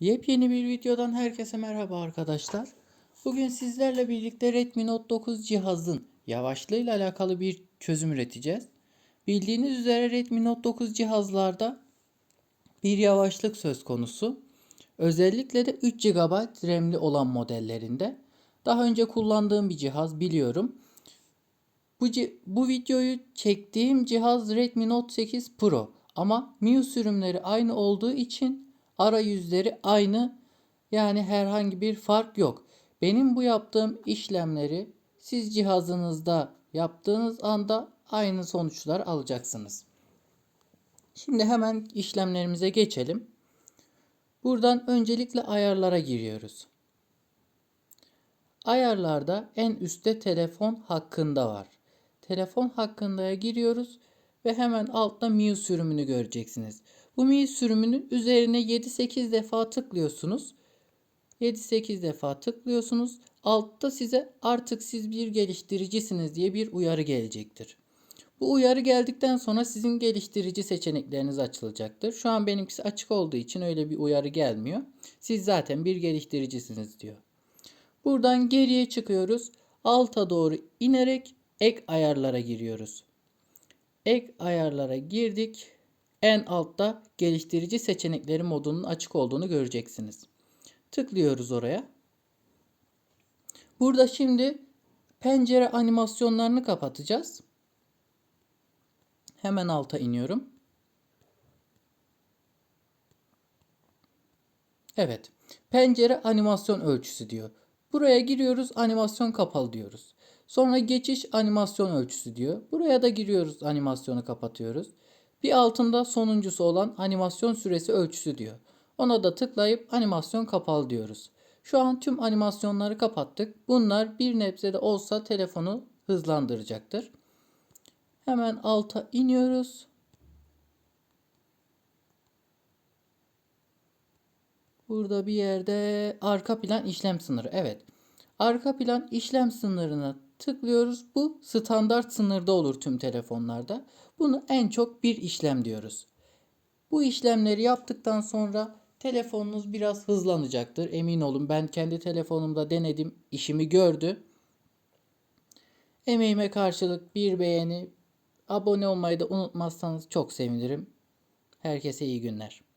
Yepyeni bir videodan herkese merhaba arkadaşlar. Bugün sizlerle birlikte Redmi Note 9 cihazın yavaşlığıyla alakalı bir çözüm üreteceğiz. Bildiğiniz üzere Redmi Note 9 cihazlarda bir yavaşlık söz konusu. Özellikle de 3 GB RAM'li olan modellerinde. Daha önce kullandığım bir cihaz biliyorum. Bu, bu videoyu çektiğim cihaz Redmi Note 8 Pro ama MIUI sürümleri aynı olduğu için arayüzleri aynı yani herhangi bir fark yok. Benim bu yaptığım işlemleri siz cihazınızda yaptığınız anda aynı sonuçlar alacaksınız. Şimdi hemen işlemlerimize geçelim. Buradan öncelikle ayarlara giriyoruz. Ayarlarda en üstte telefon hakkında var. Telefon hakkındaya giriyoruz ve hemen altta MIUI sürümünü göreceksiniz. Bu MIUI sürümünün üzerine 7-8 defa tıklıyorsunuz. 7-8 defa tıklıyorsunuz. Altta size artık siz bir geliştiricisiniz diye bir uyarı gelecektir. Bu uyarı geldikten sonra sizin geliştirici seçenekleriniz açılacaktır. Şu an benimkisi açık olduğu için öyle bir uyarı gelmiyor. Siz zaten bir geliştiricisiniz diyor. Buradan geriye çıkıyoruz. Alta doğru inerek ek ayarlara giriyoruz. Ek ayarlara girdik. En altta geliştirici seçenekleri modunun açık olduğunu göreceksiniz. Tıklıyoruz oraya. Burada şimdi pencere animasyonlarını kapatacağız. Hemen alta iniyorum. Evet. Pencere animasyon ölçüsü diyor. Buraya giriyoruz animasyon kapalı diyoruz. Sonra geçiş animasyon ölçüsü diyor. Buraya da giriyoruz animasyonu kapatıyoruz. Bir altında sonuncusu olan animasyon süresi ölçüsü diyor. Ona da tıklayıp animasyon kapalı diyoruz. Şu an tüm animasyonları kapattık. Bunlar bir nebze de olsa telefonu hızlandıracaktır. Hemen alta iniyoruz. Burada bir yerde arka plan işlem sınırı. Evet. Arka plan işlem sınırına tıklıyoruz. Bu standart sınırda olur tüm telefonlarda. Bunu en çok bir işlem diyoruz. Bu işlemleri yaptıktan sonra telefonunuz biraz hızlanacaktır. Emin olun ben kendi telefonumda denedim. işimi gördü. Emeğime karşılık bir beğeni, abone olmayı da unutmazsanız çok sevinirim. Herkese iyi günler.